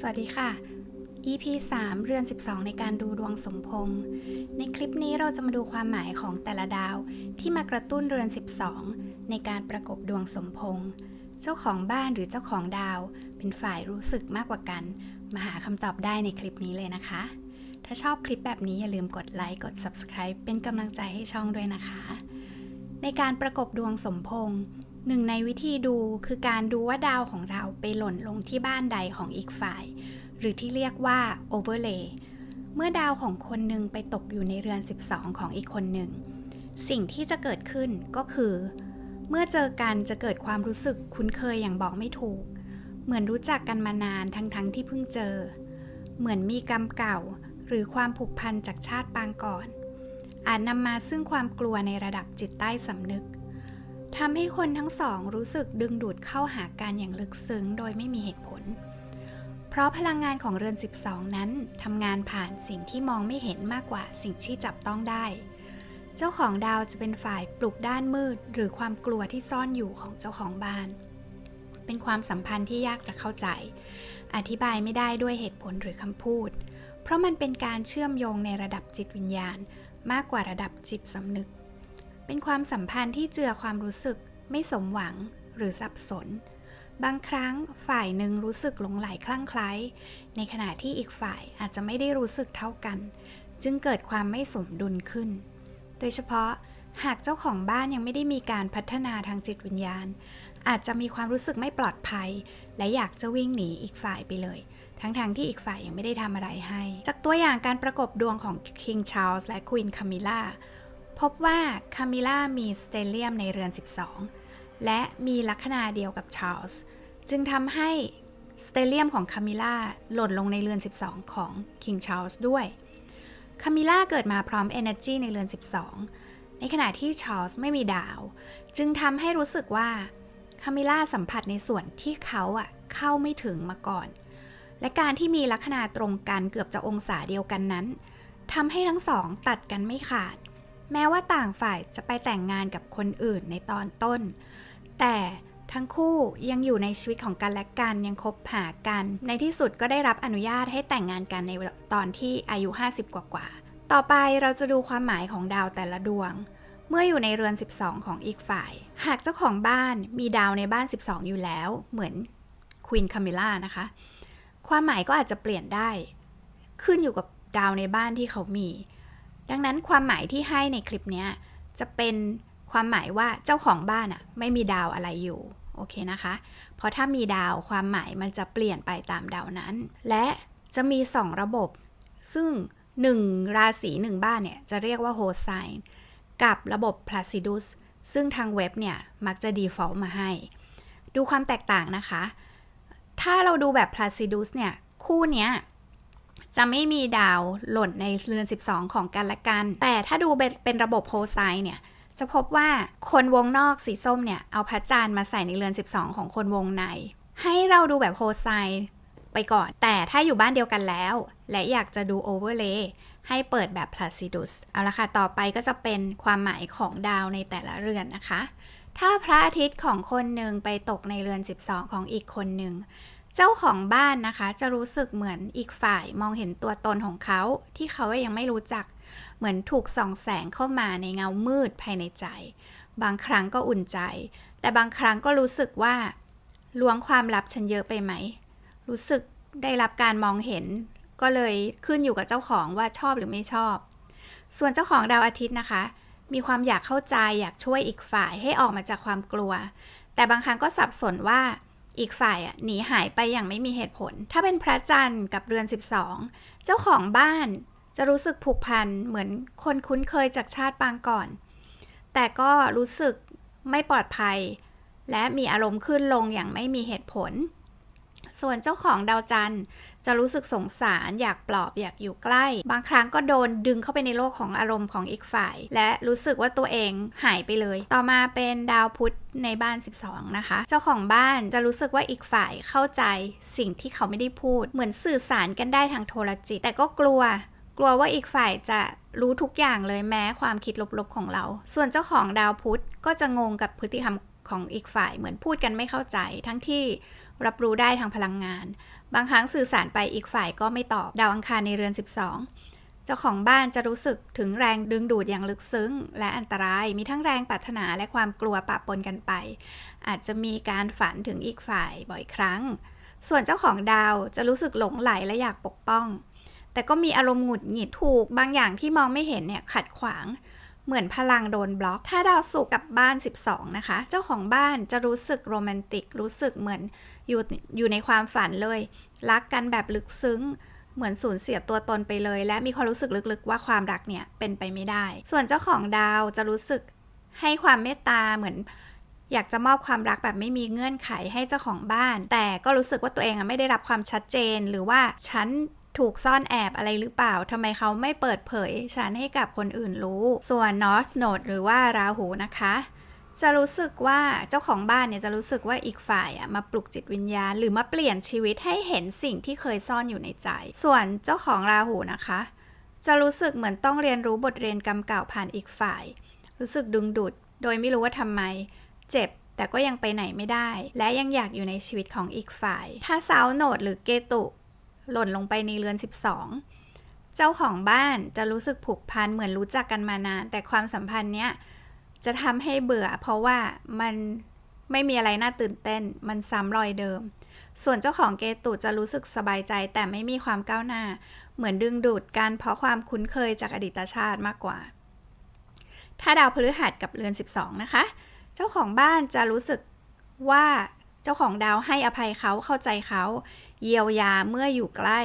สวัสดีค่ะ EP 3 เรือน 12 ในการดูดวงสมพงษ์ในคลิปนี้เราจะมาดูความหมายของแต่ละดาวที่มากระตุ้นเรือน 12 ในการประกบดวงสมพงษ์เจ้าของบ้านหรือเจ้าของดาว เป็นฝ่ายรู้สึกมากกว่ากัน มาหาคำตอบได้ในคลิปนี้เลยนะคะ ถ้าชอบคลิปแบบนี้อย่าลืมกดไลค์กด Subscribe เป็นกำลังใจให้ช่องด้วยนะคะ ในการประกบดวงสมพงษ์ หนึ่งในวิธีดูคือการดูว่าดาวของเราไปหล่นลงที่บ้านใดของอีกฝ่าย หรือที่เรียกว่า overlay เมื่อดาวของคนหนึ่งไปตกอยู่ในเรือน 12 ของอีกคนหนึ่ง สิ่งที่จะเกิดขึ้นก็คือ เมื่อเจอกันจะเกิดความรู้สึกคุ้นเคยอย่างบอกไม่ถูก เหมือนรู้จักกันมานานทั้งๆทที่เพิ่งเจอ เหมือนมีกรรมเก่า หรือความผูกพันจากชาติปางก่อน อาจนำมาซึ่งความกลัวในระดับจิตใต้สำนึก ทำให้คนทั้งสองรู้สึกดึงดูดเข้าหากันอย่างลึกซึ้งโดยไม่มีเหตุผล เพราะพลังงานของเรือน 12 นั้นทำงานผ่านสิ่งที่มองไม่เห็นมากกว่าสิ่งที่จับต้องได้ เจ้าของดาวจะเป็นฝ่ายปลุกด้านมืด หรือความกลัวที่ซ่อนอยู่ของเจ้าของบ้าน เป็นความสัมพันธ์ที่ยากจะเข้าใจ อธิบายไม่ได้ด้วยเหตุผลหรือคำพูด เพราะมันเป็นการเชื่อมโยงในระดับจิตวิญญาณ มากกว่าระดับจิตสำนึก เป็นความสัมพันธ์ที่เจือความรู้สึก ไม่สมหวังหรือสับสน บางครั้งฝ่ายหนึ่งรู้สึกหลงไหลคลั่งไคล้ในขณะที่อีกฝ่ายอาจจะไม่ได้รู้สึกเท่ากัน จึงเกิดความไม่สมดุลขึ้น โดยเฉพาะหากเจ้าของบ้านยังไม่ได้มีการพัฒนาทางจิตวิญญาณ อาจจะมีความรู้สึกไม่ปลอดภัย และอยากจะวิ่งหนีอีกฝ่ายไปเลย ทั้งๆทที่อีกฝ่ายยังไม่ได้ทำอะไรให้ จากตัวอย่างการประกบดวงของ King Charles และ Queen Camilla พบว่าคามิล่ามีสเตเลียมในเรือน 12 และมีลัคนาเดียวกับชาร์ลส์จึงทำให้สเตเลียมของคามิล่าหล่นลงในเรือน 12 ของคิงชาร์ลส์ด้วยคามิล่าเกิดมาพร้อม Energy ในเรือน 12 ในขณะที่ชาร์ลส์ไม่มีดาว จึงทำให้รู้สึกว่าคามิล่าสัมผัสในส่วนที่เขาอะเข้าไม่ถึงมาก่อน และการที่มีลัคนาตรงกันเกือบจะองศาเดียวกันนั้นทำให้ทั้งสองตัดกันไม่ขาด แม้ว่าต่างฝ่ายจะไปแต่งงานกับคนอื่นในตอนต้น แต่ทั้งคู่ยังอยู่ในชีวิตของกันและกันยังคบหากัน ในที่สุดก็ได้รับอนุญาตให้แต่งงานกันในตอนที่อายุ 50 กว่ากว่าๆต่อไปเราจะดูความหมายของดาวแต่ละดวง เมื่ออยู่ในเรือน 12 ของอีกฝ่าย หากเจ้าของบ้านมีดาวในบ้าน 12 อยู่แล้ว เหมือนควีนคามิล่านะคะ ความหมายก็อาจจะเปลี่ยนได้ ขึ้นอยู่กับดาวในบ้านที่เขามี ดังนั้นความหมายที่ให้ในคลิปนี้จะเป็นความหมายว่าเจ้าของบ้านอะไม่มีดาวอะไรอยู่โอเคนะคะ เพราะถ้ามีดาวความหมายมันจะเปลี่ยนไปตามดาวนั้น และจะมี 2 ระบบ ซึ่ง 1 ราศี1บ้านเนี่ยจะเรียกว่าโฮไซน์กับระบบ Placidus ซึ่งทางเว็บเนี่ยมักจะ default มาให้ ดูความแตกต่างนะคะ ถ้าเราดูแบบ Placidus เนี่ยคู่เนี้ย จะไม่มีดาวหล่นในเรือน 12 ของกันและกัน แต่ถ้าดูเป็นระบบโฮไซเนี่ยจะพบว่าคนวงนอกสีส้มเนี่ย เอาพระจันทร์มาใส่ในเรือน 12 ของคนวงใน ให้เราดูแบบโฮไซไปก่อน แต่ถ้าอยู่บ้านเดียวกันแล้ว และอยากจะดูโอเวอร์เลย์ให้เปิดแบบ Placidus เอาละค่ะ ต่อไปก็จะเป็นความหมายของดาวในแต่ละเรือนนะคะ ถ้าพระอาทิตย์ของคนหนึ่งไปตกในเรือน 12 ของอีกคนหนึ่ง เจ้าของบ้านนะคะจะรู้สึกเหมือนอีกฝ่ายมองเห็นตัวตนของเขาที่เขายังไม่รู้จัก เหมือนถูกส่องแสงเข้ามาในเงามืดภายในใจ บางครั้งก็อุ่นใจ แต่บางครั้งก็รู้สึกว่าล้วงความลับฉันเยอะไปไหม รู้สึกได้รับการมองเห็น ก็เลยขึ้นอยู่กับเจ้าของว่าชอบหรือไม่ชอบ ส่วนเจ้าของดาวอาทิตย์นะคะ มีความอยากเข้าใจอยากช่วยอีกฝ่ายให้ออกมาจากความกลัว แต่บางครั้งก็สับสนว่า อีกฝ่ายอะหนีหายไปอย่างไม่มีเหตุผล ถ้าเป็นพระจันทร์กับเรือน 12 เจ้าของบ้านจะรู้สึกผูกพันเหมือนคนคุ้นเคยจากชาติปางก่อน แต่ก็รู้สึกไม่ปลอดภัย และมีอารมณ์ขึ้นลงอย่างไม่มีเหตุผล ส่วนเจ้าของดาวจันทร์จะรู้สึกสงสารอยากปลอบอยากอยู่ใกล้ บางครั้งก็โดนดึงเข้าไปในโลกของอารมณ์ของอีกฝ่าย และรู้สึกว่าตัวเองหายไปเลย ต่อมาเป็นดาวพุธในบ้าน 12 นะคะ เจ้าของบ้านจะรู้สึกว่าอีกฝ่ายเข้าใจสิ่งที่เขาไม่ได้พูด เหมือนสื่อสารกันได้ทางโทรจิต แต่ก็กลัว กลัวว่าอีกฝ่ายจะรู้ทุกอย่างเลยแม้ความคิดลบๆของเรา ส่วนเจ้าของดาวพุธก็จะงงกับพฤติกรรม ของอีกฝ่ายเหมือนพูดกันไม่เข้าใจ ทั้งที่รับรู้ได้ทางพลังงาน บางครั้งสื่อสารไปอีกฝ่ายก็ไม่ตอบดาวอังคารในเรือน 12 เจ้าของบ้านจะรู้สึกถึงแรงดึงดูดอย่างลึกซึ้ง และอันตรายมีทั้งแรงปรารถนาและความกลัวปะปนกันไป อาจจะมีการฝันถึงอีกฝ่ายบ่อยครั้ง ส่วนเจ้าของดาวจะรู้สึกหลงไหลและอยากปกป้อง แต่ก็มีอารมณ์หงุดหงิดถูก บางอย่างที่มองไม่เห็นเนี่ยขัดขวาง เหมือนพลังโดนบล็อก ถ้าดาวศุกร์กับบ้าน 12 นะคะ เจ้าของบ้านจะรู้สึกโรแมนติก รู้สึกเหมือนอยู่อยู่ในความฝันเลย รักกันแบบลึกซึ้งเหมือนสูญเสียตัวตนไปเลย และมีความรู้สึกลึกๆ ว่าความรักเนี่ยเป็นไปไม่ได้ ส่วนเจ้าของดาวจะรู้สึกให้ความเมตตาเหมือน อยากจะมอบความรักแบบไม่มีเงื่อนไขให้เจ้าของบ้าน แต่ก็รู้สึกว่าตัวเองอะไม่ได้รับความชัดเจน หรือว่าฉัน ถูกซ่อนแอบอะไรหรือเปล่าทำไมเขาไม่เปิดเผยฉันให้กับคนอื่นรู้ ส่วน North Node หรือว่าราหูนะคะจะรู้สึกว่าเจ้าของบ้านเนี่ยจะรู้สึกว่าอีกฝ่ายอะมาปลุกจิตวิญญาณ หรือมาเปลี่ยนชีวิตให้เห็นสิ่งที่เคยซ่อนอยู่ในใจ ส่วนเจ้าของราหูนะคะ จะรู้สึกเหมือนต้องเรียนรู้บทเรียนกรรมเก่าผ่านอีกฝ่าย รู้สึกดึงดูด โดยไม่รู้ว่าทำไม เจ็บแต่ก็ยังไปไหนไม่ได้ และยังอยากอยู่ในชีวิตของอีกฝ่าย ถ้าเซาโนดหรือเกตุ หล่นลงไปในเรือน 12 เจ้าของบ้านจะรู้สึกผูกพันเหมือนรู้จักกันมานาน แต่ความสัมพันธ์เนี้ยจะทำให้เบื่อ เพราะว่ามันไม่มีอะไรน่าตื่นเต้น มันซ้ำรอยเดิม ส่วนเจ้าของเกตุจะรู้สึกสบายใจแต่ไม่มีความก้าวหน้า เหมือนดึงดูดกันเพราะความคุ้นเคยจากอดีตชาติมากกว่า ถ้าดาวพฤหัสกับเรือน 12 นะคะ เจ้าของบ้านจะรู้สึกว่า เจ้าของดาวให้อภัยเขาเข้าใจเขาเยียวยาเมื่ออยู่ใกล้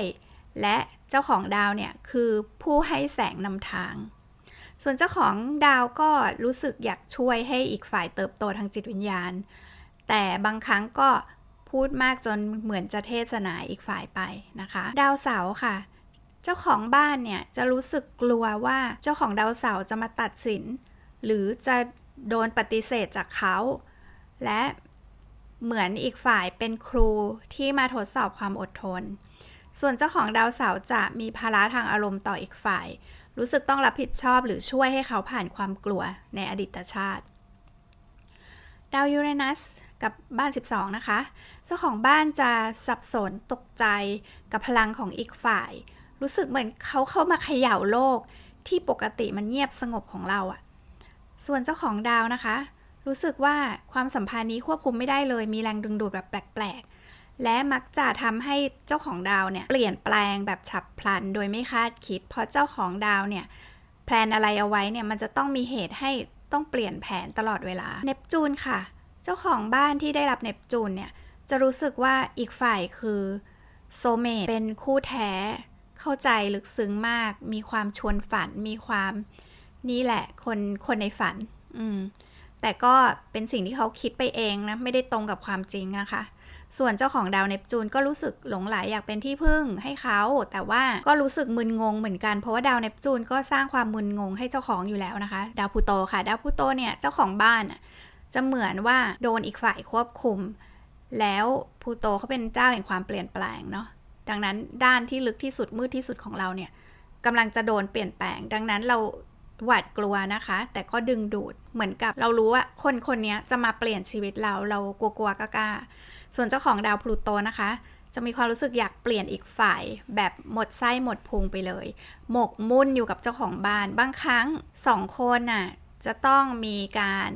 และเจ้าของดาวเนี่ยคือผู้ให้แสงนำทาง ส่วนเจ้าของดาวก็รู้สึกอยากช่วยให้อีกฝ่ายเติบโตทางจิตวิญญาณ แต่บางครั้งก็พูดมากจนเหมือนจะเทศนาอีกฝ่ายไปนะคะ ดาวเสาค่ะ เจ้าของบ้านเนี่ยจะรู้สึกกลัวว่าเจ้าของดาวเสาจะมาตัดสิน หรือจะโดนปฏิเสธจากเขา และ เหมือนอีกฝ่ายเป็นครูที่มาทดสอบความอดทน ส่วนเจ้าของดาวเสาร์จะมีภาระทางอารมณ์ต่ออีกฝ่าย รู้สึกต้องรับผิดชอบหรือช่วยให้เขาผ่านความกลัวในอดีตชาติ ดาวยูเรนัสกับบ้าน 12 นะคะ เจ้าของบ้านจะสับสนตกใจกับพลังของอีกฝ่าย รู้สึกเหมือนเขาเข้ามาเขย่าโลกที่ปกติมันเงียบสงบของเราอะส่วนเจ้าของดาวนะคะ รู้สึกว่าความสัมพันธ์นี้ควบคุมไม่ได้เลย มีแรงดึงดูดแบบแปลกๆ และมักจะทำให้เจ้าของดาวเนี่ยเปลี่ยนแปลงแบบฉับพลัน โดยไม่คาดคิด เพราะเจ้าของดาวเนี่ยแพลนอะไรเอาไว้เนี่ยมันจะต้องมีเหตุให้ต้องเปลี่ยนแผนตลอดเวลา เนปจูนค่ะ เจ้าของบ้านที่ได้รับเนปจูนเนี่ยจะรู้สึกว่าอีกฝ่ายคือโซเมตเป็นคู่แท้ เข้าใจลึกซึ้งมาก มีความชวนฝัน มีความนี่แหละคนคนในฝัน อืม แต่ก็เป็นสิ่งที่เขาคิดไปเองนะ ไม่ได้ตรงกับความจริงนะคะ ส่วนเจ้าของดาวเนปจูนก็รู้สึกหลงไหลอยากเป็นที่พึ่งให้เขา แต่ว่าก็รู้สึกมึนงงเหมือนกัน เพราะว่าดาวเนปจูนก็สร้างความมึนงงให้เจ้าของอยู่แล้วนะคะ ดาวพลูโตค่ะ ดาวพลูโตเนี่ยเจ้าของบ้านจะเหมือนว่าโดนอีกฝ่ายควบคุม แล้วพูโตเขาเป็นเจ้าแห่งความเปลี่ยนแปลงเนาะ ดังนั้นด้านที่ลึกที่สุดมืดที่สุดของเราเนี่ยกำลังจะโดนเปลี่ยนแปลง ดังนั้นเรา หวาดกลัวนะคะ แต่ก็ดึงดูดเหมือนกับเรารู้ว่าคนคนนี้จะมาเปลี่ยนชีวิตเราเรากลัวๆกล้าๆส่วนเจ้าของดาวพลูโตนะคะจะมีความรู้สึกอยากเปลี่ยนอีกฝ่าย แบบหมดไส้หมดพุงไปเลย หมกมุ่นอยู่กับเจ้าของบ้าน บางครั้งสองคนน่ะจะต้องมีการ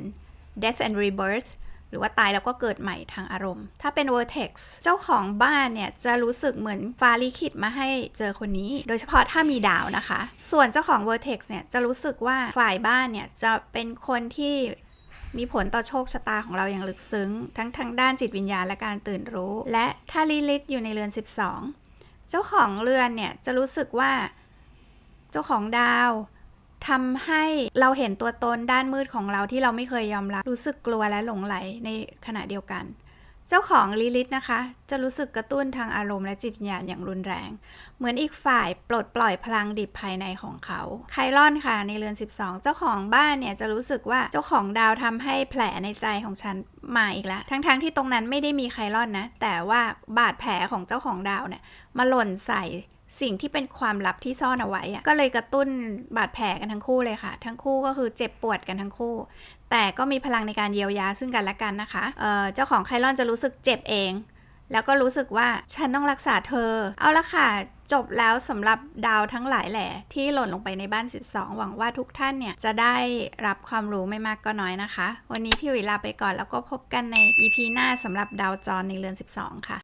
death and rebirth รือว่าตายแล้วก็เกิดใหม่ทางอารมณ์ ถ้าเป็น vertex เจ้าของบ้านเนี่ยจะรู้สึกเหมือนฟ้าลิขิตมาให้เจอคนนี้ โดยเฉพาะถ้ามีดาวนะคะ ส่วนเจ้าของ vertex เนี่ยจะรู้สึกว่าฝ่ายบ้านเนี่ยจะเป็นคนที่มีผลต่อโชคชะตาของเราอย่างลึกซึ้ง ทั้งทางด้านจิตวิญญาณและการตื่นรู้ และถ้าลิลิตอยู่ในเรือน 12 เจ้าของเรือนเนี่ยจะรู้สึกว่า เจ้าของดาว ทำให้เราเห็นตัวตนด้านมืดของเราที่เราไม่เคยยอมรับ รู้สึกกลัวและหลงไหลในขณะเดียวกัน เจ้าของลิลิตนะคะ จะรู้สึกกระตุ้นทางอารมณ์และจิตวิญญาณอย่างรุนแรง เหมือนอีกฝ่ายปลดปล่อยพลังดิบภายในของเขาไคลอนค่ะ ในเรือน 12 เจ้าของบ้านเนี่ยจะรู้สึกว่าเจ้าของดาวทำให้แผลในใจของฉันมาอีกแล้ว ทั้งๆทที่ตรงนั้นไม่ได้มีไคลอนนะ แต่ว่าบาดแผลของเจ้าของดาวเนี่ยมาหล่นใส่ สิ่งที่เป็นความลับที่ซ่อนเอาไว้อะก็เลยกระตุ้นบาดแผลกันทั้งคู่เลยค่ะ ทั้งคู่ก็คือเจ็บปวดกันทั้งคู่ แต่ก็มีพลังในการเยียวยาซึ่งกันและกันนะคะเเจ้าของไคลอนจะรู้สึกเจ็บเอง แล้วก็รู้สึกว่าฉันต้องรักษาเธอ เอาละค่ะจบแล้วสำหรับดาวทั้งหลายแหล่ที่หล่นลงไปในบ้าน 12 หวังว่าทุกท่านเนี่ย จะได้รับความรู้ไม่มากก็น้อยนะคะ วันนี้พี่วิลาไปก่อนแล้วก็พบกันใน EP หน้าสำหรับดาวจรในเรือน 12 ค่ะ